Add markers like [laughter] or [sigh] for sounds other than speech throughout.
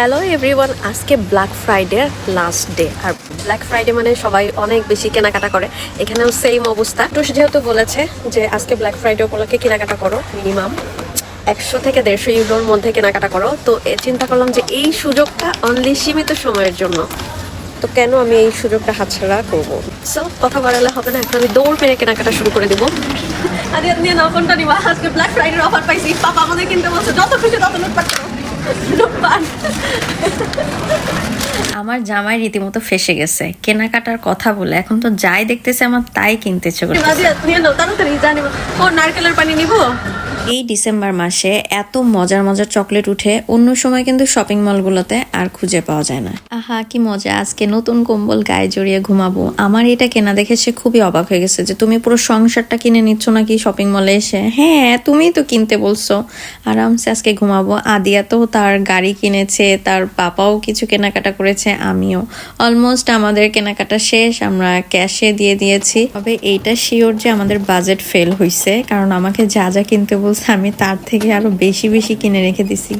Hello everyone আজকে black Friday last day আর black Friday মানে সবাই অনেক বেশি কেনাকাটা করে। এখানেও সেম অবস্থা। টুস যেহেতু বলেছে যে আজকে ব্ল্যাক ফ্রাইডে উপলক্ষে কেনাকাটা করো মিনিমাম একশো থেকে দেড়শো ইউরোর মধ্যে কেনাকাটা করো। তো চিন্তা করলাম যে এই সুযোগটা অনলি সীমিত সময়ের জন্য। তো কেন আমি এই সুযোগটা হাতছাড়া করব? সো কথা বাড়ালে হবে না এখন আমি দৌড় মেরে কেনাকাটা শুরু করে দেবো। আজকে ব্ল্যাক ফ্রাইডের অফার পাইছি। পাপা আমাদের কিনতে বলছে, যত খুশি তত লুটপাট করো। [laughs] আমার জামাই রীতিমতো ফেসে গেছে। কেনাকাটার কথা বলে এখন তো যাই দেখতেছে আমার তাই কিনতেছে ও নারকেলের পানি নিবো? এই ডিসেম্বর মাসে এত মজার মজার চকলেট উঠে, অন্য সময় কিন্তু শপিং মলগুলোতে আর খুঁজে পাওয়া যায় না। আহা, কি মজা, আজকে নতুন কম্বল গায়ে জড়িয়ে ঘুমাবো। আমার এটা কেনা দেখে সে খুবই অবাক হয়ে গেছে যে তুমি পুরো সংসারটা কিনে নিচ্ছ নাকি শপিং মলে এসে? হ্যাঁ তুমিই তো কিনতে বলছো। আরামসে আজকে ঘুমাবো। আদিয়া তো তার গাড়ি কিনেছে, তার পাপাও কিছু কেনাকাটা করেছে, আমিও। অলমোস্ট আমাদের কেনাকাটা শেষ, আমরা ক্যাশে দিয়ে দিয়েছি। তবে এইটা শিওর যে আমাদের বাজেট ফেল হয়েছে কারণ আমাকে যা যা কিনতে বলছে আমি তার থেকে আরও বেশি বেশি কিনে রেখে দিছি।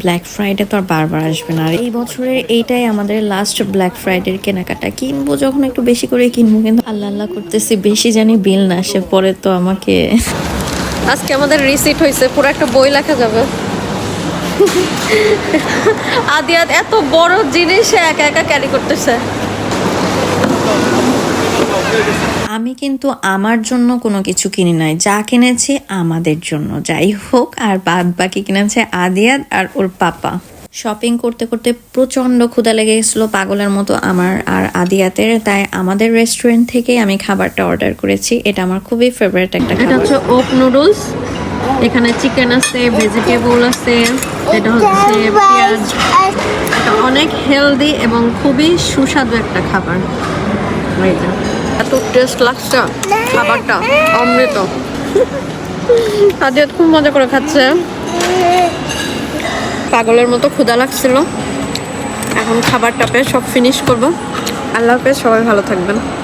ব্ল্যাক ফ্রাইডে তো আর বারবার আসবে না। আর এই বছরের এইটাই আমাদের লাস্ট ব্ল্যাক ফ্রাইডের কেনাকাটা। কিনবো যখন একটু বেশি করে কিনবো, কিন্তু আল্লাহ আল্লাহ করতেছি, বেশি জানি বিল না আসে, পরে তো আমাকে আজকে আমাদের রিসিট হয়েছে পুরো একটা বই লেখা যাবে। আদিয়াত এত বড় জিনিস একা একা ক্যারি করতেছে। আমি কিন্তু আমার জন্য কোনো কিছু কিনি নাই। যা কিনেছি আমাদের জন্য। যাই হোক আর বাদ বাকি কিনেছে আদিয়াত আর ওর পাপা। শপিং করতে করতে প্রচণ্ড ক্ষুদা লেগে গেছিল পাগলের মতো আমার আর আদিয়াতের তাই আমাদের রেস্টুরেন্ট থেকেই আমি খাবারটা অর্ডার করেছি। এটা আমার খুবই ফেভারিট একটা এটা খাবার। হচ্ছে ওক নুডলস এখানে চিকেন আছে ভেজিটেবল আছে এটা হচ্ছে পেঁয়াজ। এটা অনেক হেলদি এবং খুবই সুস্বাদু একটা খাবার। এত টেস্ট লাগছে খাবারটা, অমৃত। আদিয়াত খুব মজা করে খাচ্ছে। পাগলের মতো ক্ষুদা লাগছিল। এখন খাবারটা পেয়ে সব ফিনিশ করব। আল্লাহ হাফেজ, সবাই ভালো থাকবেন।